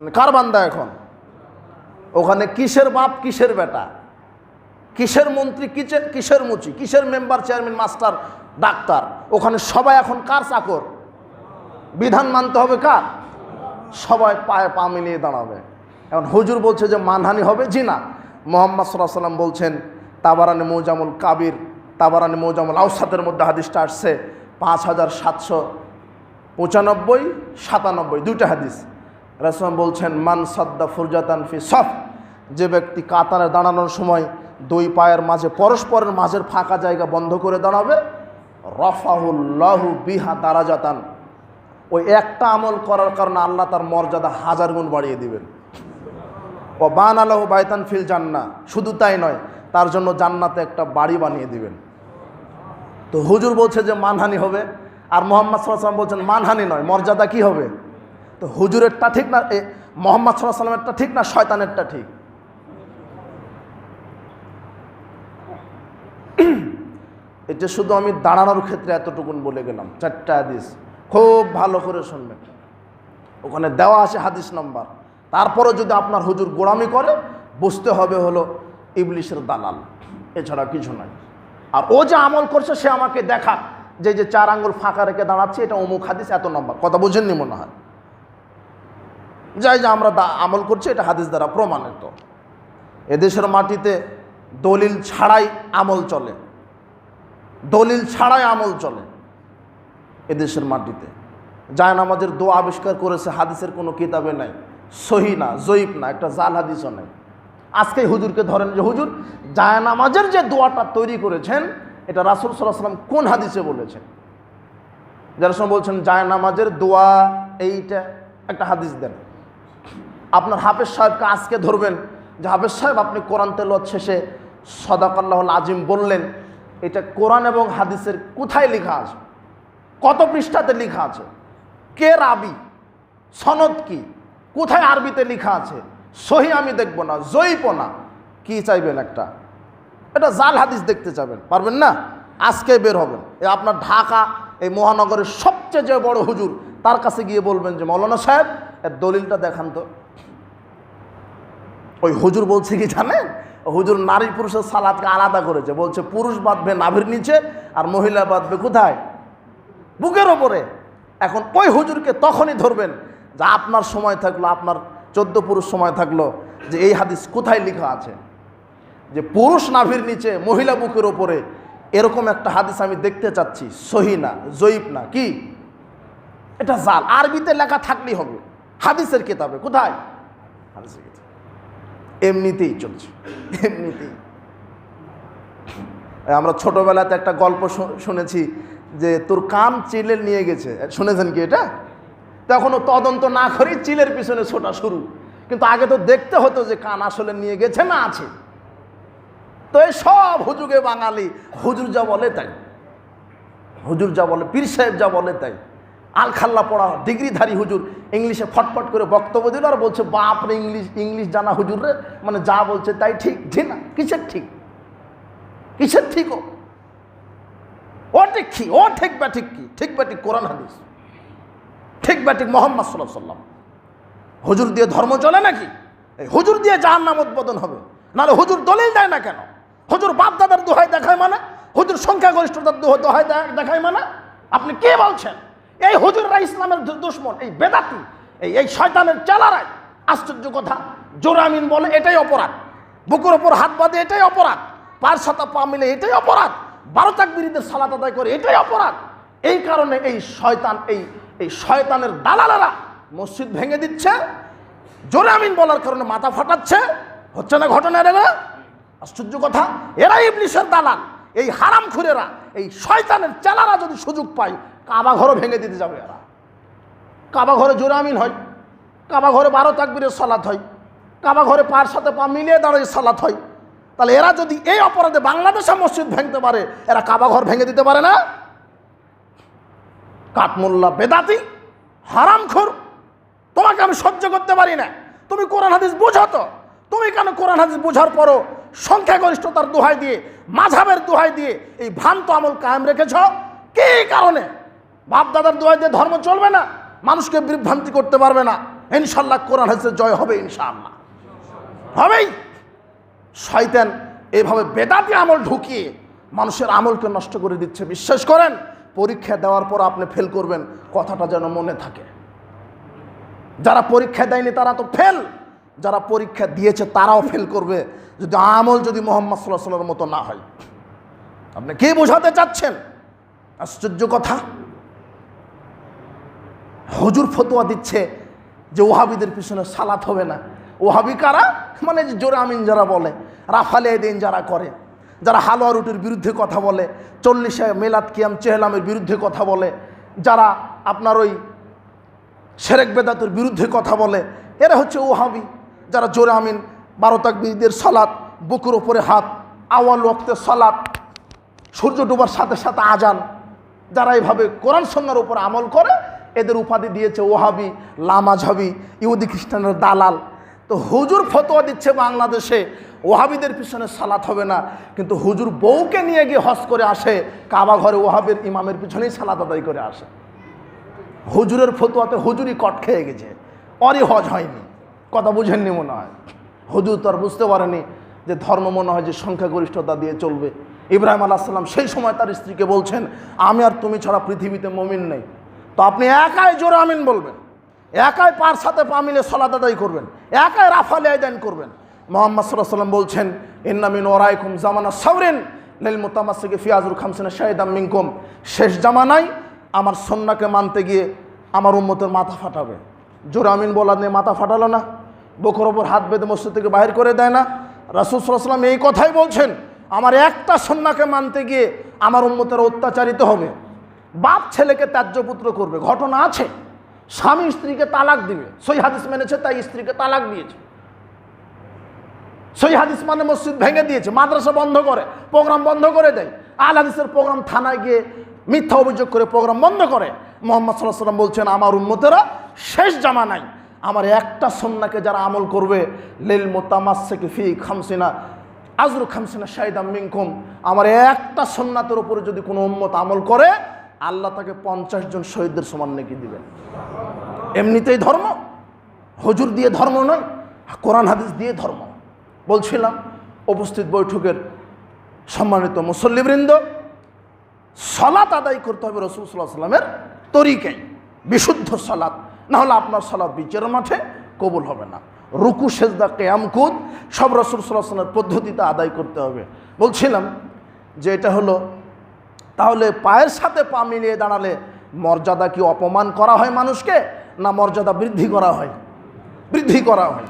কার বান্দা এখন? ওখানে কিসের বাপ, কিসের বেটা? কিসের মন্ত্রী কিসের কিসের মুচি? কিসের মেম্বার, চেয়ারম্যান, মাস্টার, ডাক্তার? ওখানে সবাই এখন কার চাকর? বিধান মানতে হবে কার? সবাই পায়ে পা মিলিয়ে দাঁড়াবে। এখন হুজুর বলছে যে মানহানি হবে? জি না। মোহাম্মদ সাল্লাহ সাল্লাম বলছেন, তাবারানি মৌজামুল কাবির, তাবারানি মৌজামুল আউসাদের মধ্যে হাদিসটা আসছে পাঁচ হাজার সাতশো পঁচানব্বই সাতানব্বই। দুইটা হাদিস। রাসলাম বলছেন, মান সদ্দা ফুরজাতান ফি সফ। যে ব্যক্তি কাতারে দাঁড়ানোর সময় দুই পায়ের মাঝে, পরস্পরের মাঝের ফাঁকা জায়গা বন্ধ করে দাঁড়াবে, রফাহুল্লাহু বিহা দারাজাতান। ওই একটা আমল করার কারণে আল্লাহ তার মর্যাদা হাজার গুণ বাড়িয়ে দিবেন। ও বান আল্লাহ বাইতান ফিল জান্না শুধু তাই নয়, তার জন্য জান্নাতে একটা বাড়ি বানিয়ে দিবেন। তো হুজুর বলছে যে, মানহানি হবে। আর মোহাম্মদ সাল্লাম বলছেন, মানহানি নয়, মর্যাদা কি হবে? তো হুজুরেরটা ঠিক না? মোহাম্মদ সাল্লাহ সাল্লামেরটা ঠিক না শয়তানেরটা ঠিক? এটা শুধু আমি দাঁড়ানোর ক্ষেত্রে এতটুকুন বলে গেলাম, চারটা হাদিস। খুব ভালো করে শুনবেন। ওখানে দেওয়া আছে হাদিস নাম্বার। তারপরে যদি আপনার হুজুর গোড়ামি করে, বুঝতে হবে হলো ইবলিশের দালাল। এছাড়া কিছু নয় আর ও যে আমল করছে, সে আমাকে দেখা। যে যে চার আঙ্গুল ফাঁকা রেখে দাঁড়াচ্ছে, এটা অমুক হাদিস, এত নম্বর। কথা বুঝেননি মনে হয়? যাই যে আমরা আমল করছি, এটা হাদিস দ্বারা প্রমাণিত। এদেশের মাটিতে দলিল ছাড়াই আমল চলে। দলিল ছাড়াই আমল চলে এদেশের মাটিতে। জায়ন আমাদের দোয়া আবিষ্কার করেছে, হাদিসের কোনো কিতাবে নাই। সহি না, জয়ীফ না, একটা জাল হাদিসও নেই। আজকে হুজুরকে ধরেন যে, হুজুর জায়নামাজের যে দোয়াটা তৈরি করেছেন, এটা রাসুল সাল্লাম কোন হাদিসে বলেছেন? যারা সময় বলছেন জায়নামাজের দোয়া, এইটা একটা হাদিস দেন। আপনার হাফেজ সাহেবকে আজকে ধরবেন যে হাফেজ সাহেব, আপনি কোরআন তেলত শেষে সদাকাল্লাহ আজিম বললেন, এটা কোরআন এবং হাদিসের কোথায় লেখা আছে? কত পৃষ্ঠাতে লেখা আছে? কে রাবি? সনদ কি? কোথায় আরবিতে লেখা আছে? সহি আমি দেখব না জয়ীপ না। কি চাইবেন একটা? এটা জাল হাদিস দেখতে চাবেন পারবেন না? আজকে বের হবেন। এ আপনার ঢাকা, এই মহানগরের সবচেয়ে যে বড় হুজুর, তার কাছে গিয়ে বলবেন যে, মৌলানা সাহেব, এর দলিলটা দেখান তো। ওই হুজুর বলছে কি জানেন? হুজুর নারী পুরুষের সালাদকে আলাদা করেছে। বলছে, পুরুষ বাঁধবে নাভির নিচে আর মহিলা বাঁধবে কোথায়? বুকের ওপরে। এখন ওই হুজুরকে তখনই ধরবেন যে আপনার সময় থাকল, আপনার চোদ্দ পুরুষ সময় থাকল, যে এই হাদিস কোথায় লেখা আছে? যে পুরুষ নাভির নিচে, মহিলা বুকের ওপরে, এরকম একটা হাদিস আমি দেখতে চাচ্ছি। সহি না, জয়ীব না, কি? এটা জাল। আরবিতে লেখা থাকলেই হবে। হাদিসের কিতাবে, কোথায়? হাদিসের কিতাবে। এমনিতেই চলছে। এমনিতেই। আমরা ছোটবেলাতে একটা গল্প শুনেছি যে, তোর কান চিলে নিয়ে গেছে। শুনেছেন কি এটা? তখনও তদন্ত না করেই চিলের পিছনে ছোটা শুরু। কিন্তু আগে তো দেখতে হতো যে, কান আসলে নিয়ে গেছে না আছে। তো এই সব হুজুগে বাঙালি, হুজুর যা বলে তাই। হুজুর যা বলে, পীর সাহেব যা বলে তাই। আলখাল্লা পড়া, ডিগ্রিধারী হুজুর ইংলিশে ফটফট করে বক্তব্য দিল আর বলছে বাপরে ইংলিশ ইংলিশ জানা হুজুর রে। মানে যা বলছে তাই ঠিক ঠিক না, কিসের ঠিক? কিসের ঠিক ও? ও ঠিক কি? ও ঠিক বা ঠিক কি? ঠিক বা ঠিক কোরআন, হাদিস? ঠিক বা ঠিক মোহাম্মদ সাল্লাহ সাল্লাম হুজুর দিয়ে ধর্ম চলে নাকি? এই হুজুর দিয়ে জাহান নাম উদ্বোধন হবে। নাহলে হুজুর দলিল দেয় না কেন? হুজুর বাপ দাদার দোহাই দেখায় মানে? হুজুর সংখ্যাগরিষ্ঠতার দোহ- দোহাই দেখায় মানে? আপনি কে বলছেন? এই হুজুররা ইসলামের দুশ্মন, এই বেদাতি, এই এই শয়তানের চালারাই। আশ্চর্য কথা, জোরামিন বলে, এটাই অপরাধ। বুকুর ওপর হাত বাঁধে, এটাই অপরাধ। পার সাতা পা মিলে, এটাই অপরাধ। বারো তাকবিরিদের সালাত আদায় করে, এটাই অপরাধ। এই কারণে এই শয়তান, এই এই শয়তানের দালালেরা মসজিদ ভেঙে দিচ্ছে জোরে আমিন বলার কারণে মাথা ফাটাচ্ছে। হচ্ছে না ঘটনা এরা আশ্চর্য কথা, এরাই ইবলিশের দালাল। এই হারাম খুরেরা এই শয়তানের চেলারা যদি সুযোগ পায় কাবা ঘরও ভেঙে দিতে যাবে এরা। কাবা ঘরে জোরে আমিন হয় কাবা ঘরে বারো তাকবীরের সালাত হয় কাবা ঘরে পার সাথে পা মিলিয়ে দাঁড়িয়ে সালাত হয়। তাহলে এরা যদি এই অপরাধে বাংলাদেশে মসজিদ ভেঙতে পারে, এরা কাবা ঘর ভেঙে দিতে পারে না। কাঠমোল্লা বেদাতি, হারামখোর, তোমাকে আমি সহ্য করতে পারি না। তুমি কোরআন হাদিস বুঝো তো? তুমি কেন কোরআন হাদিস বোঝার পরও সংখ্যাগরিষ্ঠতার দোহাই দিয়ে, মাঝাবের দোহাই দিয়ে এই ভ্রান্ত আমল কায়েম রেখেছ? কি কারণে? বাপ দাদার দোহাই দিয়ে ধর্ম চলবে না, মানুষকে বিভ্রান্তি করতে পারবে না। ইনশাল্লাহ কোরআন হাদিসের জয় হবে ইনশাআল্লাহ। হবেই। শয়তান এইভাবে বেদাতি আমল ঢুকিয়ে মানুষের আমলকে নষ্ট করে দিচ্ছে। বিশ্বাস করেন, পরীক্ষা দেওয়ার পর আপনি ফেল করবেন, কথাটা যেন মনে থাকে। যারা পরীক্ষা দেয়নি তারা তো ফেল যারা পরীক্ষা দিয়েছে তারাও ফেল করবে। যদি আমল যদি মোহাম্মদ সাল্লাহ সাল্লামের মতো না হয়। আপনি কে বোঝাতে চাচ্ছেন? আশ্চর্য কথা। হুজুর ফতোয়া দিচ্ছে যে ওহাবিদের পিছনে সালাত হবে না। ওহাবি কারা? মানে যে জোরে আমিন যারা বলে, রাফালে দিন যারা করে, যারা হালুয়া রুটির বিরুদ্ধে কথা বলে, চল্লিশে মেলাদ কিয়াম চেহলামের বিরুদ্ধে কথা বলে, যারা আপনার ওই সেরেক বেদাতের বিরুদ্ধে কথা বলে, এরা হচ্ছে ওহাবি। যারা জোরে আমিন, বারো তাকবীরদের সালাত, বুকুর ওপরে হাত, আওয়াল ওক্তের সালাত, সূর্য ডোবার সাথে সাথে আজান, যারা এইভাবে কোরআন সন্ন্যার উপর আমল করে এদের উপাধি দিয়েছে ওহাবি, লামাঝাবি, ইহুদি খ্রিস্টানের দালাল। তো হুজুর ফতোয়া দিচ্ছে বাংলাদেশে, ওহাবিদের পিছনে সালাত হবে না। কিন্তু হুজুর বউকে নিয়ে গিয়ে হজ করে আসে, কাবা ঘরে ওহাবের ইমামের পিছনেই সালাত আদায় করে আসে। হুজুরের ফতুয়াতে হুজুরই কট খেয়ে গেছে। অরই হজ হয়নি। কথা বুঝেননি মনে হয়। হুজুর তো আর বুঝতে পারেনি যে ধর্ম মনে হয় যে সংখ্যাগরিষ্ঠতা দিয়ে চলবে। ইব্রাহিম আলাহ সাল্লাম সেই সময় তার স্ত্রীকে বলছেন, আমি আর তুমি ছাড়া পৃথিবীতে মমিন নেই। তো আপনি একাই জোরে আমিন বলবেন। একাই পার সাথে পা মিলে সলাত আদায় করবেন। একাই রাফালে আদান করবেন। মোহাম্মদ সাল্লাহ সাল্লাম বলছেন ইন্নামিন ওরাইকুম জামানা সাউরেন লেল মোতামাসিকে ফিয়াজুল খামসিনা শাহিদাম মিনকুম। শেষ জামানায় আমার সন্নাকে মানতে গিয়ে আমার উম্মতের মাথা ফাটাবে। জোরে আমিন বলা নিয়ে মাথা ফাটালো না। বকর ওপর হাত বেঁধে মসজিদ থেকে বাহির করে দেয় না। রাসুল সাল্লাম এই কথাই বলছেন, আমার একটা সন্নাকে মানতে গিয়ে আমার উম্মতের অত্যাচারিত হবে। বাপ ছেলেকে ত্যায্য পুত্র করবে, ঘটনা আছে। স্বামী স্ত্রীকে তালাক দিবে। সই হাদিস মেনেছে, তাই স্ত্রীকে তালাক দিয়েছে। সই হাদিস মানে মসজিদ ভেঙে দিয়েছে, মাদ্রাসা বন্ধ করে, প্রোগ্রাম বন্ধ করে দেয়। আল হাদিসের প্রোগ্রাম থানায় গিয়ে মিথ্যা অভিযোগ করে প্রোগ্রাম বন্ধ করে। মোহাম্মদ সাল্লাহ সাল্লাম বলছেন, আমার উন্মতেরা শেষ জামা নাই। আমার একটা সন্নাকে যারা আমল করবে, লেল মোতামাসকে ফি খামসিনা, আজরু খামসিনা শাহিদাম মিনকুম। আমার একটা সন্ন্যাতের উপরে যদি কোনো উন্মত আমল করে আল্লাহ তাকে পঞ্চাশ জন শহীদদের সমান নাকি দিবেন। এমনিতেই ধর্ম, হজুর দিয়ে ধর্ম নয়, কোরআন, হাদিস দিয়ে ধর্ম। বলছিলাম, উপস্থিত বৈঠকের সম্মানিত মুসল্লিবৃন্দ সলাত আদায় করতে হবে রসুল সাল্লাহ সাল্লামের তরিকাই বিশুদ্ধ সলাৎ, না হলে আপনার সলাৎ বিচার মাঠে কবুল হবে না। রুকু, সেজদা কেয়ামকুদ সব রসুল সাল্লাহ সাল্লামের পদ্ধতিতে আদায় করতে হবে। বলছিলাম যে এটা হলো তাহলে পায়ের সাথে পা মিলিয়ে দাঁড়ালে মর্যাদা কি অপমান করা হয় মানুষকে না মর্যাদা বৃদ্ধি করা হয়? বৃদ্ধি করা হয়।